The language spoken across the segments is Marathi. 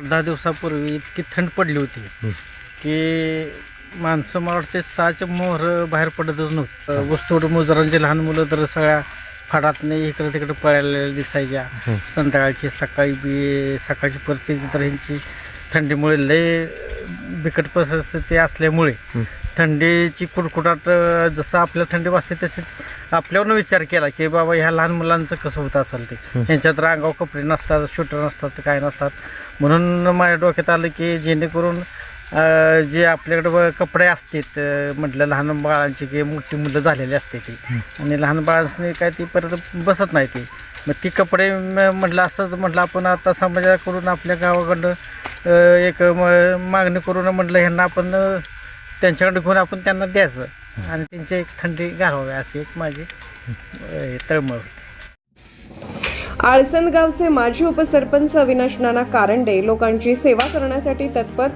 आठ दहा दिवसापूर्वी इतकी थंड पडली होती की माणसं मला वाटते सहाच्या मोहर बाहेर पडतच नव्हती. वस्तू मजुरांची लहान मुलं तर सगळ्या फाडातने इकडे तिकडे पळालेल्या दिसायच्या. संध्याकाळची सकाळी बी सकाळची परिस्थिती तर ह्यांची थंडीमुळे लय बिकट परिस्थिती असल्यामुळे थंडीची कुडकुडाट जसं आपल्या थंडी वाजते तशी आपल्यावरनं विचार केला की बाबा ह्या लहान मुलांचं कसं होतं असेल ते? यांच्यात रांगाव कपडे नसतात शूटर नसतात काय नसतात. म्हणून माझ्या डोक्यात आलं की जेणेकरून जे आपल्याकडे कपडे असतात म्हटलं लहान बाळांची की मोठी मुलं झालेली असते ती. आणि लहान बाळांनी काय ती परत बसत नाही ती. मग ती कपडे म्हटलं असंच म्हटलं आपण आता समाजाकडून आपल्या गावाकडं एक म- मागणी करून म्हटलं ह्यांना आपण त्यांच्याकडे घेऊन आपण त्यांना द्यायचं. आणि त्यांची एक थंडी घालवावी अशी एक माझी तळमळ होती. आळसनगावचे माजी उपसरपंच अविनाश नाना कारंडे लोकांची सेवा करण्यासाठी तत्पर.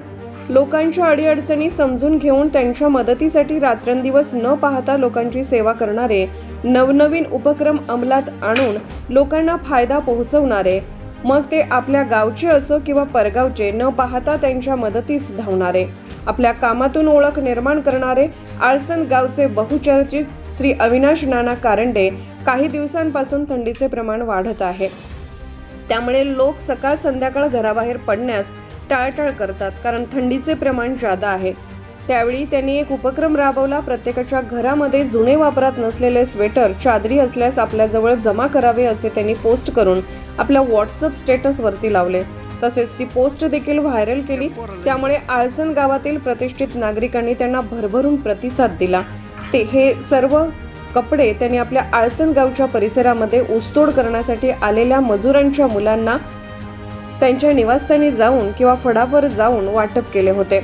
लोकांच्या अडीअडचणी समजून घेऊन त्यांच्या मदतीसाठी रात्रंदिवस न पाहता लोकांची सेवा करणारे नवनवीन उपक्रम अंमलात आणून लोकांना फायदा पोहोचवणारे मग ते आपल्या गावचे असो किंवा परगावचे न पाहता त्यांच्या मदतीस धावणारे. आपल्या कामातून ओळख निर्माण करणारे आळसण गावचे बहुचर्चित श्री अविनाश नाना कारंडे काही दिवसांपासून थंडीचे प्रमाण वाढत आहे. त्यामुळे लोक सकाळ संध्याकाळ घराबाहेर पडण्यास टाळटाळ करतात कारण थंडीचे प्रमाण जादा आहे. त्यावेळी त्यांनी एक उपक्रम राबवला. प्रत्येकाच्या घरामध्ये जुने वापरात नसलेले स्वेटर चादरी असल्यास आपल्याजवळ जमा करावे असे त्यांनी पोस्ट करून आपल्या व्हॉट्सअप स्टेटसवरती लावले. तसेच ती पोस्ट देखील व्हायरल केली. त्यामुळे आळसण गावातील प्रतिष्ठित नागरिकांनी त्यांना भरभरून प्रतिसाद दिला. ते हे सर्व कपडे त्यांनी आपल्या आळसण गावच्या परिसरामध्ये ऊसतोड करण्यासाठी आलेल्या मजुरांच्या मुलांना त्यांच्या निवासस्थानी जाऊन किंवा फडावर जाऊन वाटप केले होते.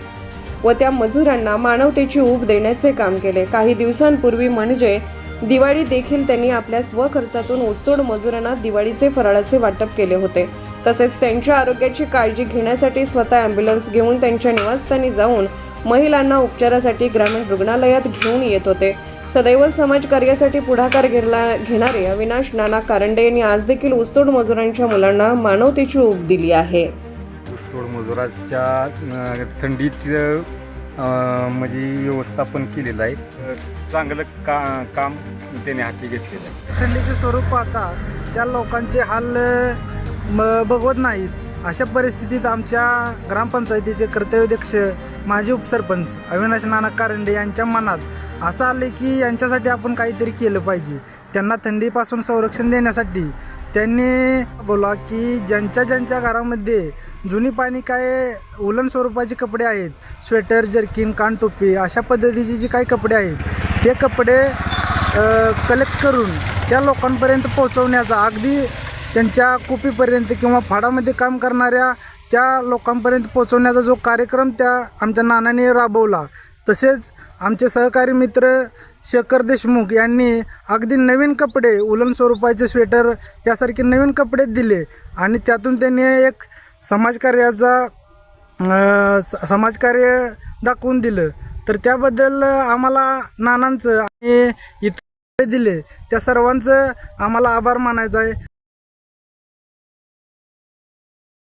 व त्या मजुरांना मानवतेची ऊब देण्याचे काम केले. काही दिवसांपूर्वी म्हणजे दिवाळी देखील त्यांनी आपल्या स्वखर्चातून ऊसतोड मजुरांना दिवाळीचे फराळाचे वाटप केले होते. तसेच त्यांच्या आरोग्याची काळजी घेण्यासाठी स्वतः ॲम्ब्युलन्स घेऊन त्यांच्या निवासस्थानी जाऊन महिलांना उपचारासाठी ग्रामीण रुग्णालयात घेऊन येत होते. सदैव समाज कार्यासाठी पुढाकार घेला घेणारे अविनाश नाना कारंडे यांनी आज देखील ऊसतोड मजुरांच्या मुलांना मानवतेची ऊब दिली आहे. ऊसतोड मजुराच्या थंडीचं म्हणजे व्यवस्थापन केलेलं आहे. चांगलं का काम त्याने हाती घेतलेलं आहे. थंडीचे स्वरूप पाहता त्या लोकांचे हाल बघवत नाहीत. अशा परिस्थितीत आमच्या ग्रामपंचायतीचे कर्तव्यध्यक्ष माजी उपसरपंच अविनाश नाना कारंडे यांच्या मनात असं आले की यांच्यासाठी आपण काहीतरी केलं पाहिजे. त्यांना थंडीपासून संरक्षण देण्यासाठी त्यांनी बोला की ज्यांच्या ज्यांच्या घरामध्ये जुनी पाणी काय उलन स्वरूपाचे कपडे आहेत स्वेटर जर्किन कानटोपी अशा पद्धतीचे जे काही कपडे आहेत ते कपडे कलेक्ट करून त्या लोकांपर्यंत पोहोचवण्याचा अगदी त्यांच्या कुपीपर्यंत किंवा फाडामध्ये काम करणाऱ्या त्या लोकांपर्यंत पोचवण्याचा जो कार्यक्रम त्या आमच्या नानाने राबवला तसेच आमचे सहकारी मित्र शेखर देशमुख यांनी अगदी नवीन कपडे उलन स्वरूपाचे स्वेटर यासारखे नवीन कपडे दिले आणि त्यातून त्यांनी एक समाजकार्याचा स- समाजकार्य दाखवून दिलं. तर त्याबद्दल आम्हाला नानांचं आणि इतर दिले. त्या सर्वांचं आम्हाला आभार मानायचा आहे.